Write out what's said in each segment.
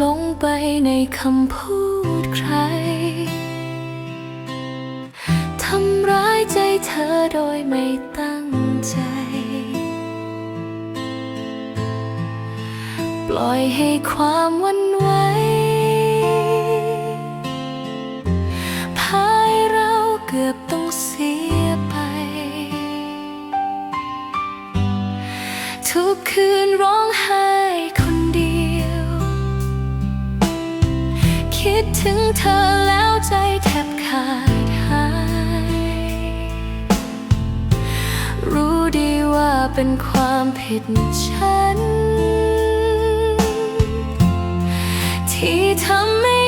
ลงไปในคำพูดใคร ทำร้ายใจเธอโดยไม่ตั้งใจ ปล่อยให้ความวันไหวพายเราเกือบต้องเสียไป ทุกคืนร้องไห้ คิดถึงเธอแล้วใจแทบขาดหาย รู้ดีว่าเป็นความผิดฉัน ที่ทำให้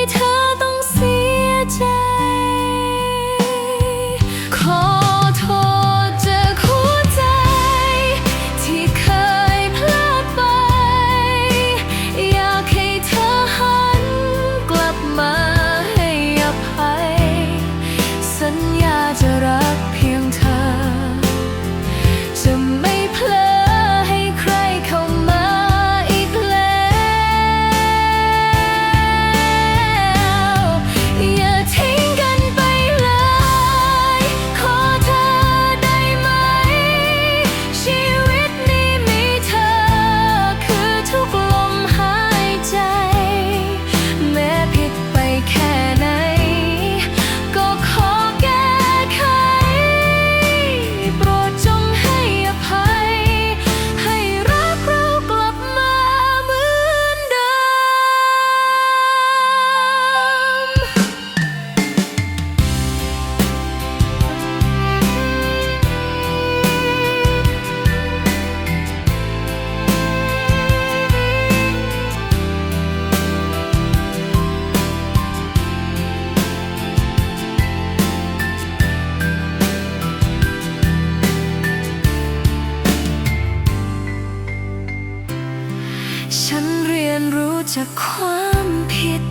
ฉันเรียนรู้จากความผิด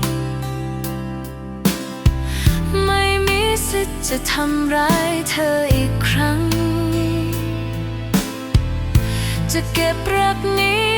ไม่มีสิทธิ์จะทำร้ายเธออีกครั้ง จะเก็บรักนี้